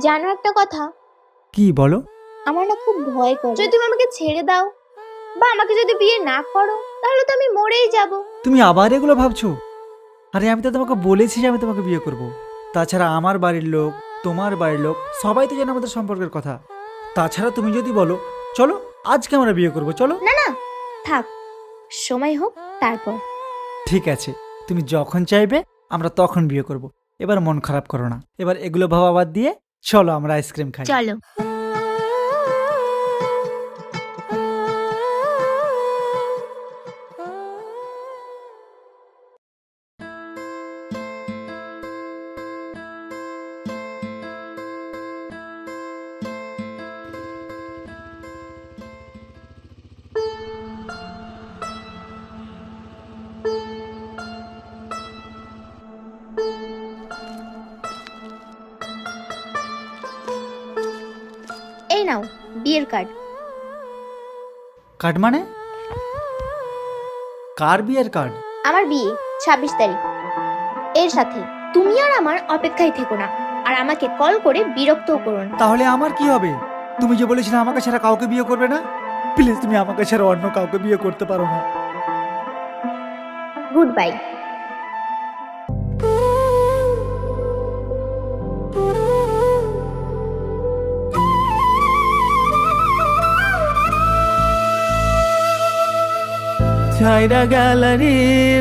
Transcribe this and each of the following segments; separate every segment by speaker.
Speaker 1: জানো একটা কথা?
Speaker 2: কি বলো?
Speaker 1: আমার না খুব ভয় করে। যদি তুমি আমাকে ছেড়ে দাও বা আমাকে যদি বিয়ে না করো তাহলে তো আমি মরেই যাব।
Speaker 2: তুমি আবার এগুলো ভাবছ? আরে আমি তো তোমাকে বলেছি যে আমি তোমাকে বিয়ে করব। তাছাড়া আমার বাড়ির লোক তোমার বাড়ির লোক সবাই তো জানে আমাদের সম্পর্কের কথা। তাছাড়া তুমি যদি বলো চলো আজকে আমরা বিয়ে করব চলো।
Speaker 1: না না থাক। সময় হোক তারপর।
Speaker 2: ঠিক আছে তুমি যখন চাইবে আমরা তখন বিয়ে করব। এবার মন খারাপ করো না। এবার এগুলো ভাবা বাদ দিয়ে চলো আমরা আইসক্রিম খাই।
Speaker 1: চলো। এই নাও বিয়ের কার্ড
Speaker 2: কার্ড মানে? কার বিয়ের কার্ড
Speaker 1: আমার বিয়ে ছাব্বিশ তারিখ। এর সাথে তুমি আর আমার অপেক্ষায় থেকো না আর আমাকে কল করে বিরক্তও করো না।
Speaker 2: তাহলে আমার কি হবে? তুমি যে বলেছিলে আমাকে ছাড়া কাউকে বিয়ে করবে না? প্লিজ তুমি আমাকে ছাড়া অন্য কাউকে বিয়ে করতে পারো না।
Speaker 1: গুড বাই
Speaker 3: ছাইরা গেল রে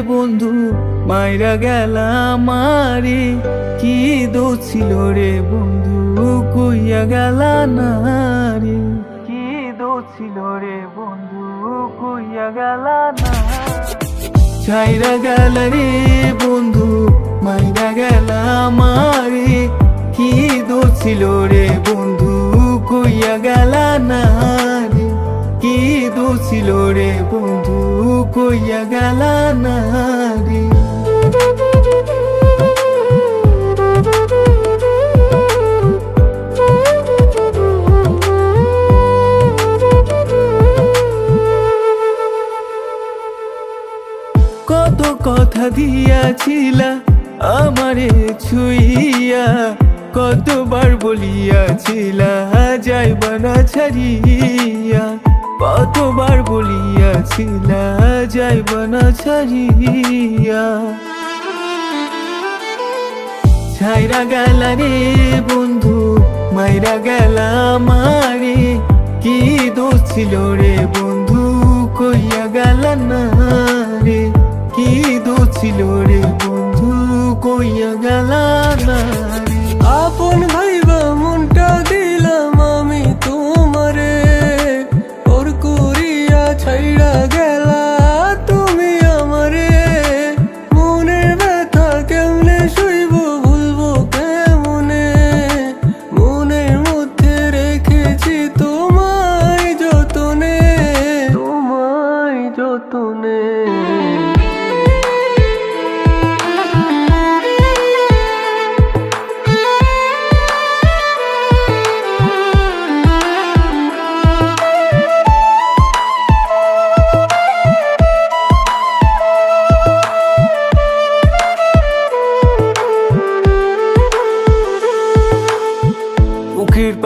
Speaker 3: বন্ধু, মাইরা গেল মারে। কি দোষ ছিল রে বন্ধু, কইয়া গেল না রে। কি দোষ ছিল রে বন্ধু, কইয়া গেল না ছাইরা গেল রে বন্ধু, মাইরা গেল মারে। কি দোষ ছিল রে বন্ধু, কইয়া গেল না রে। কি দোষিল রে বন্ধু কইয়া গেল না কত কথা দিয়াছিলা আমারে ছুইয়া কতবার বলিয়াছিলা যাইবা না ছাড়িয়া। কতবার বলিয়াছিলা, যাইব না ছাড়িয়া। ছাইরা গেল রে বন্ধু, মাইরা গেল মারে কি দোষ ছিল রে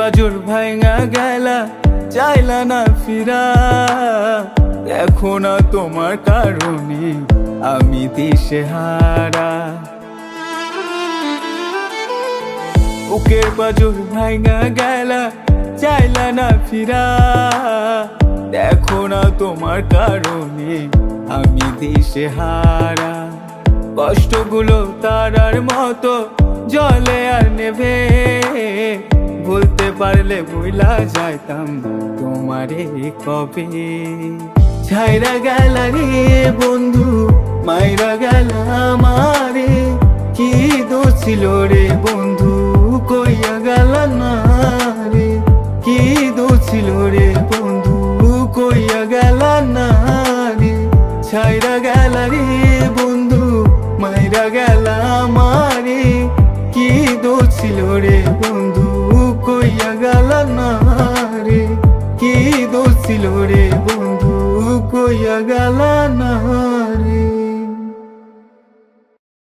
Speaker 3: পাজর ভাঙা গেলা, চাইলা না ফিরা। দেখো না তোমার কারণে আমি দিশে হারা। বুকের পাজর ভাঙা গেলা, চাইলা না ফিরা। দেখো না তোমার কারণে আমি দিশে হারা। কষ্টগুলো তারার মতো জলে আর নেভে। পারলে ভুলা যাইতাম তোমারে কবে? ছাইরা গেল রে বন্ধু, মাইরা গেল আমারে। কি দোষ ছিল রে বন্ধু? কইয়া গেল না রে কি দোষ ছিল রে বন্ধু? কইয়া গেল না